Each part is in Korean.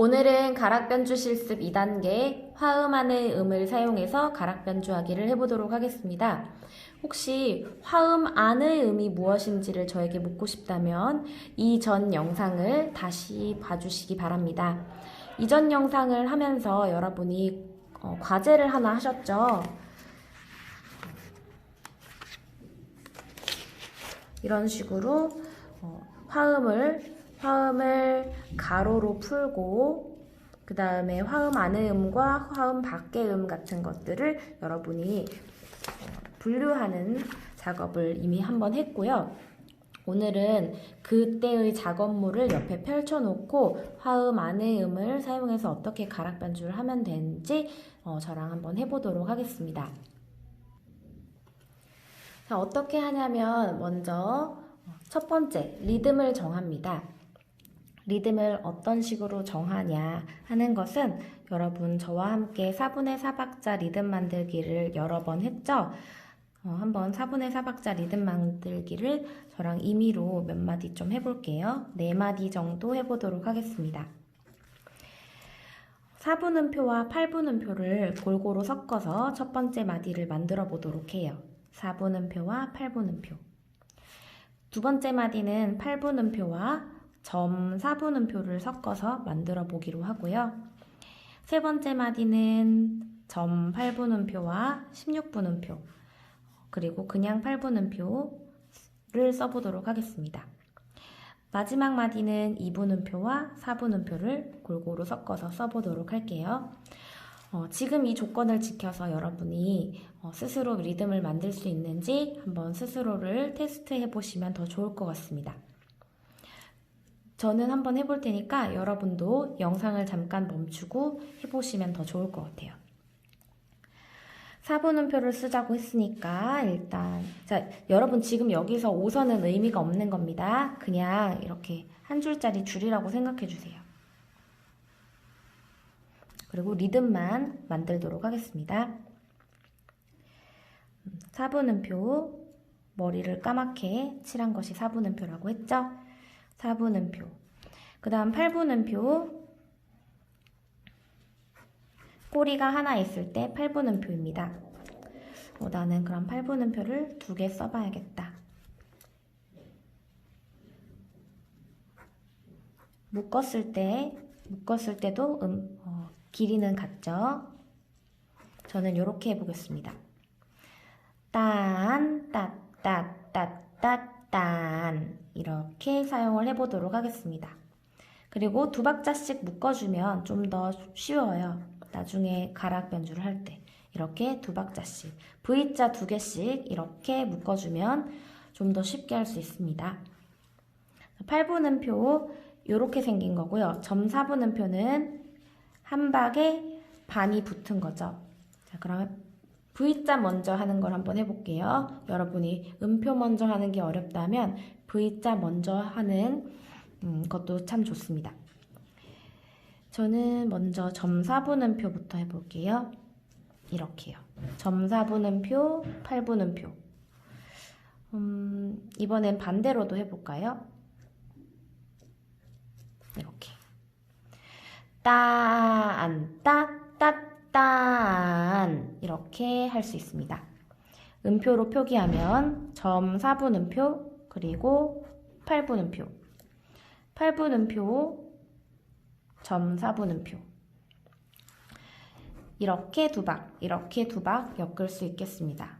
오늘은 가락변주 실습 2단계 화음 안의 음을 사용해서 가락변주하기를 해보도록 하겠습니다. 혹시 화음 안의 음이 무엇인지를 저에게 묻고 싶다면 이전 영상을 다시 봐주시기 바랍니다. 이전 영상을 하면서 여러분이 어, 과제를 하나 하셨죠? 이런 식으로 어, 화음을 화음을 가로로 풀고 그 다음에 화음 안의 음과 화음 밖의 음 같은 것들을 여러분이 어, 분류하는 작업을 이미 한번 했고요. 오늘은 그때의 작업물을 옆에 펼쳐놓고 화음 안의 음을 사용해서 어떻게 가락 변주를 하면 되는지 어, 저랑 한번 해보도록 하겠습니다. 자, 어떻게 하냐면 먼저 첫 번째 리듬을 정합니다. 리듬을 어떤 식으로 정하냐 하는 것은 여러분 저와 함께 4분의 4박자 리듬 만들기를 여러 번 했죠? 어, 한번 4분의 4박자 리듬 만들기를 저랑 임의로 몇 마디 좀 해볼게요. 네 마디 정도 해보도록 하겠습니다. 4분음표와 8분음표를 골고루 섞어서 첫 번째 마디를 만들어 보도록 해요. 4분음표와 8분음표. 두 번째 마디는 8분음표와 점 4분음표를 섞어서 만들어 보기로 하고요. 세 번째 마디는 점 8분음표와 16분음표 그리고 그냥 8분음표를 써보도록 하겠습니다. 마지막 마디는 2분음표와 4분음표를 골고루 섞어서 써보도록 할게요. 어, 지금 이 조건을 지켜서 여러분이 어, 스스로 리듬을 만들 수 있는지 한번 스스로를 테스트해 보시면 더 좋을 것 같습니다. 저는 한번 해볼 테니까 여러분도 영상을 잠깐 멈추고 해보시면 더 좋을 것 같아요. 4분음표를 쓰자고 했으니까 일단 자 여러분 지금 여기서 5선은 의미가 없는 겁니다. 그냥 이렇게 한 줄짜리 줄이라고 생각해 주세요. 그리고 리듬만 만들도록 하겠습니다. 4분음표 머리를 까맣게 칠한 것이 4분음표라고 했죠? 4분음표. 그 다음 8분음표. 꼬리가 하나 있을 때 8분음표입니다. 어, 나는 그럼 8분음표를 두 개 써봐야겠다. 묶었을 때, 묶었을 때도 음, 어, 길이는 같죠? 저는 이렇게 해보겠습니다. 딴, 따, 따, 따, 따, 딴 이렇게 사용을 해보도록 하겠습니다. 그리고 두 박자씩 묶어주면 좀 더 쉬워요. 나중에 가락 변주를 할 때 이렇게 두 박자씩 V자 두 개씩 이렇게 묶어주면 좀 더 쉽게 할 수 있습니다. 8분음표 이렇게 생긴 거고요. 점 4분음표는 한 박에 반이 붙은 거죠. 자, 그러면 V자 먼저 하는 걸 한번 해볼게요. 여러분이 음표 먼저 하는 게 어렵다면 V자 먼저 하는 음, 것도 참 좋습니다. 저는 먼저 점사분음표부터 해볼게요. 이렇게요. 점사분음표, 팔분음표. 음, 이번엔 반대로도 해볼까요? 이렇게. 따, 안, 따, 따, 딴 이렇게 할 수 있습니다. 음표로 표기하면 점 4분음표 그리고 8분음표 8분음표 점 4분음표 이렇게 두 박, 이렇게 두 박 엮을 수 있겠습니다.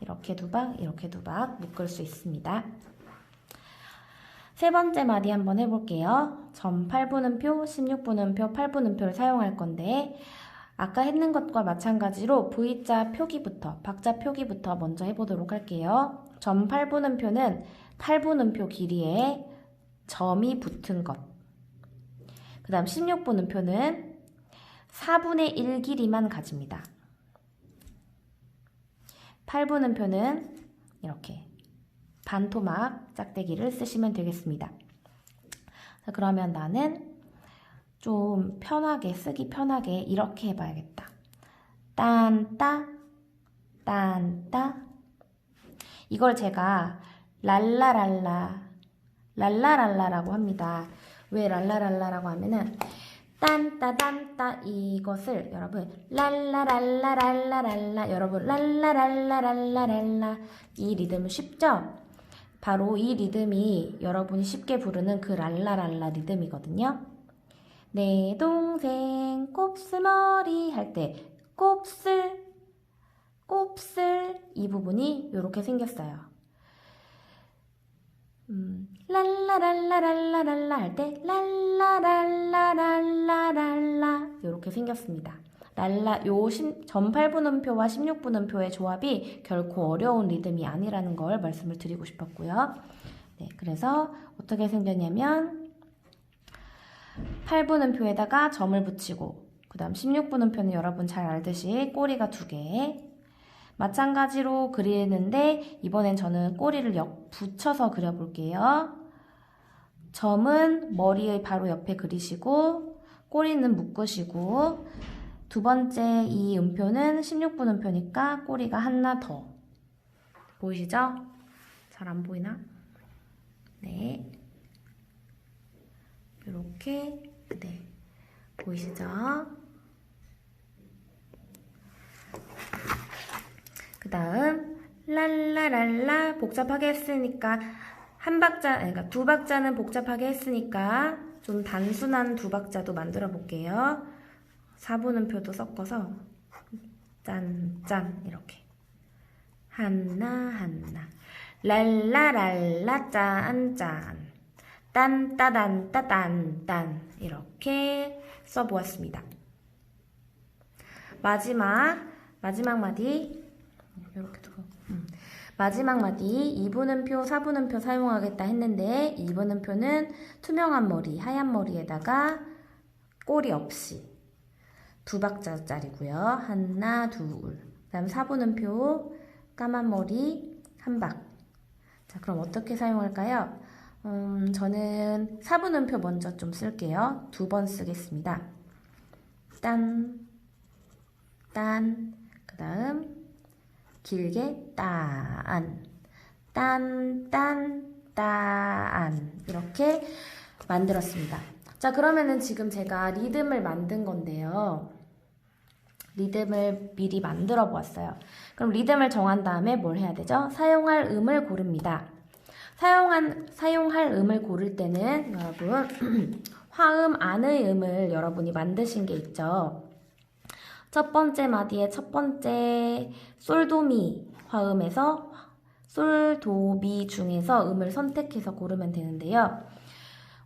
이렇게 두 박, 이렇게 두 박 묶을 수 있습니다. 세 번째 마디 한번 해볼게요. 점 8분음표, 16분음표, 8분음표를 사용할 건데 아까 했는 것과 마찬가지로 V자 표기부터, 박자 표기부터 먼저 해보도록 할게요. 점 8분음표는 8분음표 길이에 점이 붙은 것. 그 다음 16분음표는 4분의 1 길이만 가집니다. 8분음표는 이렇게 반토막 짝대기를 쓰시면 되겠습니다. 자, 그러면 나는 좀 편하게 쓰기 편하게 이렇게 해봐야겠다. 딴따 딴따 이걸 제가 랄라랄라 랄라랄라라고 합니다. 왜 랄라랄라라고 하면은 딴따단따 이것을 여러분 랄라랄라랄라랄라 여러분 랄라랄라랄라랄라 이 리듬은 쉽죠? 바로 이 리듬이 여러분이 쉽게 부르는 그 랄라랄라 리듬이거든요. 내 동생 곱슬머리 할 때 곱슬 곱슬 이 부분이 이렇게 생겼어요. 음, 랄라랄라랄라랄라 할 때 랄라랄라랄라랄라 이렇게 생겼습니다. 랄라 요 심- 전 8분음표와 16분음표의 조합이 결코 어려운 리듬이 아니라는 걸 말씀을 드리고 싶었고요. 네, 그래서 어떻게 생겼냐면 8분음표에다가 점을 붙이고 그 다음 16분음표는 여러분 잘 알듯이 꼬리가 두 개. 마찬가지로 그리는데 이번엔 저는 꼬리를 역 붙여서 그려볼게요. 점은 머리의 바로 옆에 그리시고 꼬리는 묶으시고 두 번째 이 음표는 16분 음표니까 꼬리가 하나 더 보이시죠? 잘 안 보이나? 네 이렇게 네 보이시죠? 그 다음 랄라랄라 복잡하게 했으니까 한 박자, 그러니까 두 박자는 복잡하게 했으니까 좀 단순한 두 박자도 만들어 볼게요. 4분음표도 섞어서 짠짠 이렇게. 하나 하나. 랄라랄라 짠짠. 딴따단따단딴. 이렇게 써보았습니다. 마지막 마지막 마디 이렇게 두고 음. 마지막 마디 2분음표, 4분음표 사용하겠다 했는데 2분음표는 투명한 머리, 하얀 머리에다가 꼬리 없이 두 박자짜리고요. 하나, 둘. 그다음 4분음표 까만 머리 한 박. 자, 그럼 어떻게 사용할까요? 음, 저는 4분음표 먼저 좀 쓸게요. 두 번 쓰겠습니다. 딴, 딴, 그 다음 길게 딴, 딴, 딴, 딴 이렇게 만들었습니다. 자 그러면은 지금 제가 리듬을 만든 건데요. 리듬을 미리 만들어 보았어요. 그럼 리듬을 정한 다음에 뭘 해야 되죠? 사용할 음을 고릅니다. 사용한, 사용할 음을 고를 때는 여러분 화음 안의 음을 여러분이 만드신 게 있죠. 첫 번째 마디의 첫 번째 솔도미 화음에서 솔도미 중에서 음을 선택해서 고르면 되는데요.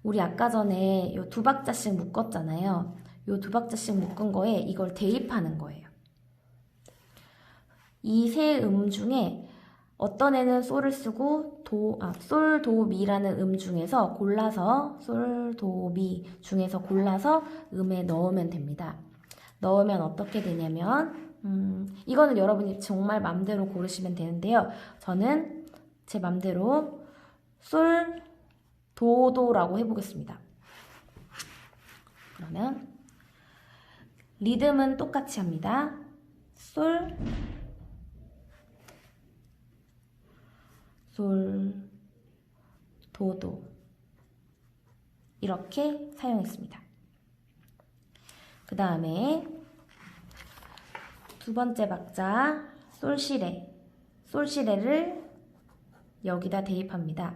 우리 아까 전에 요 두 박자씩 묶었잖아요. 요 두 박자씩 묶은 거에 이걸 대입하는 거예요. 이 세 음 중에 어떤 애는 솔을 쓰고 도, 아, 솔, 도, 미라는 음 중에서 골라서 솔, 도, 미 중에서 골라서 음에 넣으면 됩니다. 넣으면 어떻게 되냐면 음, 이거는 여러분이 정말 맘대로 고르시면 되는데요. 저는 제 맘대로 솔, 도, 도라고 해보겠습니다. 그러면 리듬은 똑같이 합니다. 솔, 솔, 도, 도 이렇게 사용했습니다. 그 다음에 두 번째 박자 솔시레 솔시레를 여기다 대입합니다.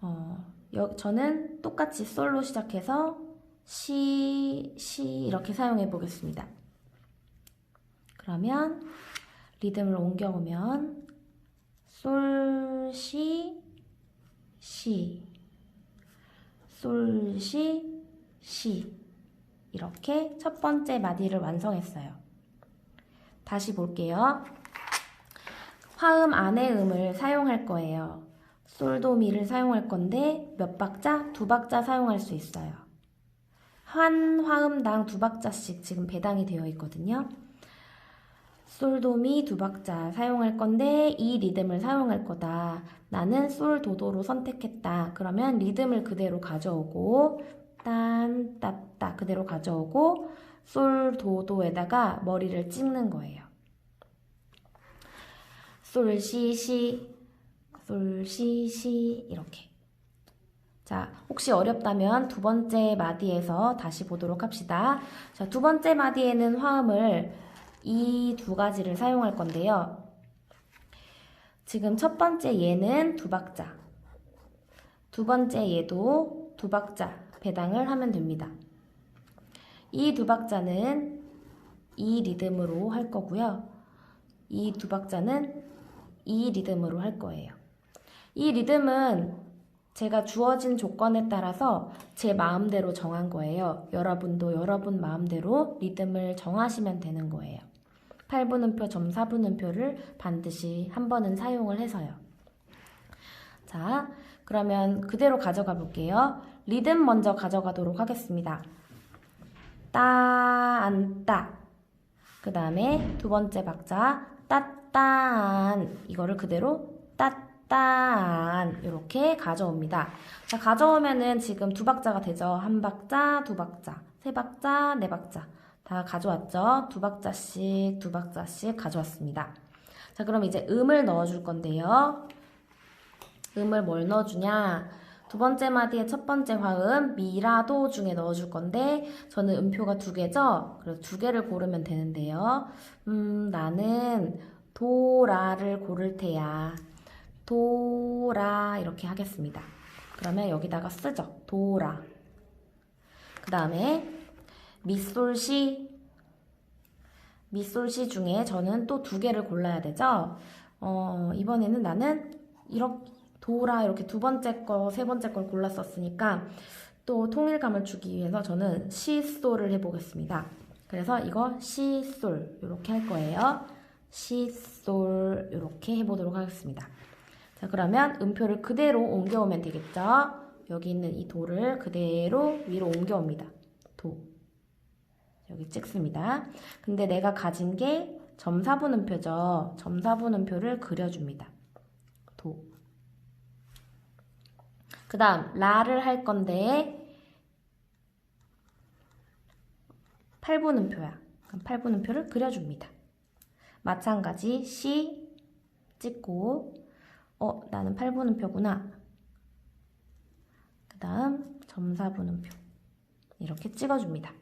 어, 여, 저는 똑같이 솔로 시작해서 시, 시 이렇게 사용해 보겠습니다. 그러면 리듬을 옮겨오면 솔, 시, 시, 솔, 시, 시 이렇게 첫 번째 마디를 완성했어요. 다시 볼게요. 화음 안의 음을 사용할 거예요. 솔도미를 사용할 건데 몇 박자? 두 박자 사용할 수 있어요. 한 화음당 두 박자씩 지금 배당이 되어 있거든요. 솔도미 두 박자 사용할 건데 이 리듬을 사용할 거다. 나는 솔도도로 선택했다. 그러면 리듬을 그대로 가져오고 딴, 따 따 그대로 가져오고 솔, 도, 도에다가 머리를 찍는 거예요. 솔, 시, 시, 솔, 시, 시 이렇게 자, 혹시 어렵다면 두 번째 마디에서 다시 보도록 합시다. 자, 두 번째 마디에는 화음을 이 두 가지를 사용할 건데요. 지금 첫 번째 얘는 두 박자. 두 번째 얘도 두 박자 배당을 하면 됩니다. 이 두 박자는 이 리듬으로 할 거고요. 이 두 박자는 이 리듬으로 할 거예요. 이 리듬은 제가 주어진 조건에 따라서 제 마음대로 정한 거예요. 여러분도 여러분 마음대로 리듬을 정하시면 되는 거예요. 8분음표, 점4분음표를 반드시 한 번은 사용을 해서요. 자, 그러면 그대로 가져가 볼게요. 리듬 먼저 가져가도록 하겠습니다. 따, 안, 따. 그 다음에 두 번째 박자, 따따안. 이거를 그대로 따따안. 이렇게 가져옵니다. 자, 가져오면은 지금 두 박자가 되죠. 한 박자, 두 박자, 세 박자, 네 박자. 다 가져왔죠? 두 박자씩, 두 박자씩 가져왔습니다. 자, 그럼 이제 음을 넣어줄 건데요. 음을 뭘 넣어주냐? 두 번째 마디의 첫 번째 화음 미라도 중에 넣어줄 건데 저는 음표가 두 개죠. 그래서 두 개를 고르면 되는데요. 음 나는 도라를 고를 테야. 도라 이렇게 하겠습니다. 그러면 여기다가 쓰죠. 도라. 그 다음에 미솔시 미솔시 중에 저는 또 두 개를 골라야 되죠. 어 이번에는 나는 이렇게 도라 이렇게 두 번째 거, 세 번째 걸 골랐었으니까 또 통일감을 주기 위해서 저는 시솔을 해보겠습니다. 그래서 이거 시솔 이렇게 할 거예요. 시솔 이렇게 해보도록 하겠습니다. 자 그러면 음표를 그대로 옮겨오면 되겠죠. 여기 있는 이 도를 그대로 위로 옮겨옵니다. 도 여기 찍습니다. 근데 내가 가진 게 점사분음표죠. 점사분음표를 그려줍니다. 도 그 다음 라를 할 건데 8분음표야. 그럼 8분음표를 그려줍니다. 마찬가지 C 찍고 어 나는 8분음표구나. 그 다음 점사분음표 이렇게 찍어줍니다.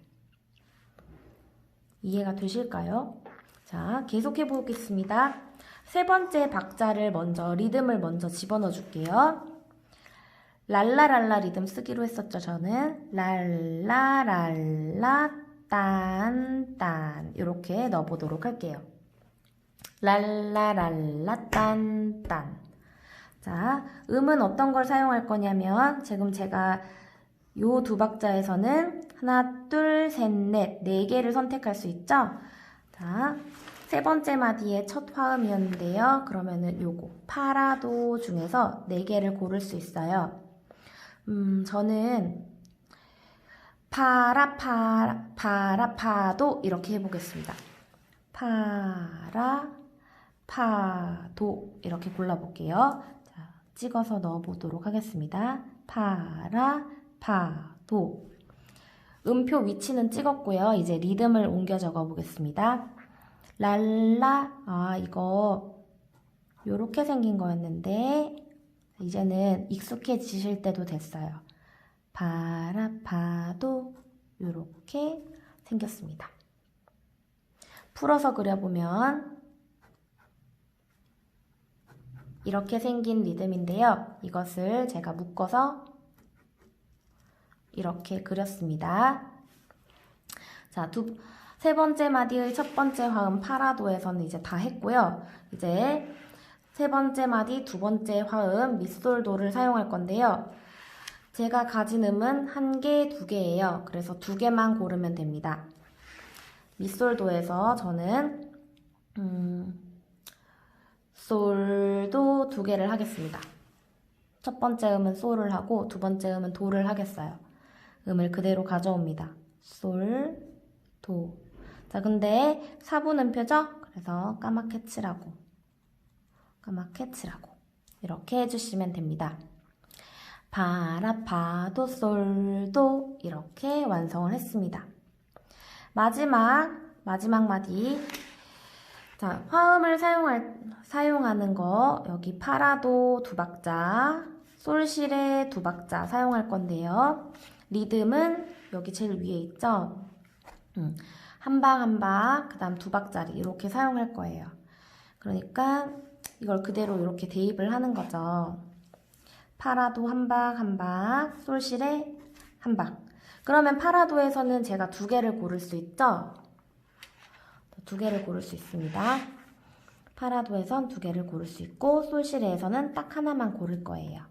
이해가 되실까요? 자 계속해 보겠습니다. 세 번째 박자를 먼저 리듬을 먼저 집어넣어 줄게요. 랄라랄라 리듬 쓰기로 했었죠, 저는. 랄라랄라 딴딴 이렇게 넣어보도록 할게요. 랄라랄라 딴딴 자, 음은 어떤 걸 사용할 거냐면 지금 제가 요 두 박자에서는 하나, 둘, 셋, 넷, 네 개를 선택할 수 있죠? 자, 세 번째 마디의 첫 화음이었는데요. 그러면은 요거 파라도 중에서 네 개를 고를 수 있어요. 음, 저는 파라 파라 파라 파도 이렇게 해보겠습니다. 파라 파도 이렇게 골라볼게요. 자, 찍어서 넣어보도록 하겠습니다. 파라 파도 음표 위치는 찍었고요. 이제 리듬을 옮겨 적어보겠습니다. 랄라 아 이거 요렇게 생긴 거였는데 이제는 익숙해지실 때도 됐어요. 바라파도 이렇게 생겼습니다. 풀어서 그려보면 이렇게 생긴 리듬인데요. 이것을 제가 묶어서 이렇게 그렸습니다. 자, 두, 세 번째 마디의 첫 번째 화음 파라도에서는 이제 다 했고요. 이제 세 번째 마디, 두 번째 화음 미솔도를 사용할 건데요. 제가 가진 음은 한 개, 두 개예요. 그래서 두 개만 고르면 됩니다. 미솔도에서 저는 음, 솔도 두 개를 하겠습니다. 첫 번째 음은 솔을 하고 두 번째 음은 도를 하겠어요. 음을 그대로 가져옵니다. 솔, 도. 자, 근데 4분음표죠? 그래서 까맣게 칠하고 까맣게 칠하고 이렇게 해주시면 됩니다. 파라, 파도, 솔도 이렇게 완성을 했습니다. 마지막, 마지막 마디. 자, 화음을 사용할, 사용하는 거, 여기 파라도 두 박자, 솔실의 두 박자 사용할 건데요. 리듬은 여기 제일 위에 있죠? 음, 한박 한 박, 그 다음 두 박자리 이렇게 사용할 거예요. 그러니까 이걸 그대로 이렇게 대입을 하는 거죠. 파라도 한 박 한 박, 솔실의 한 박. 그러면 파라도에서는 제가 두 개를 고를 수 있죠? 두 개를 고를 수 있습니다. 파라도에선 두 개를 고를 수 있고 솔시레에서는 딱 하나만 고를 거예요.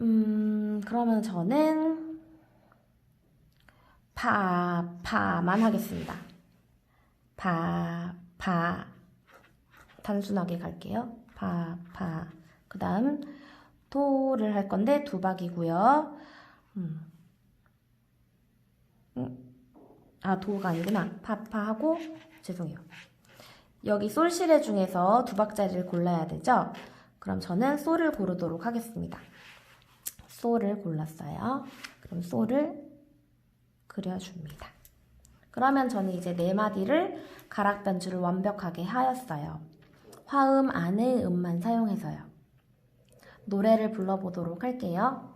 음, 그러면 저는 파, 파만 하겠습니다. 파, 파. 단순하게 갈게요. 파, 파. 그 다음 도를 할 건데 두 박이고요. 음. 음. 아, 도가 아니구나. 파파하고 죄송해요. 여기 솔시레 중에서 두 박자리를 골라야 되죠? 그럼 저는 솔을 고르도록 하겠습니다. 솔을 골랐어요. 그럼 솔을 그려줍니다. 그러면 저는 이제 네 마디를 가락 변주를 완벽하게 하였어요. 화음 안의 음만 사용해서요. 노래를 불러보도록 할게요.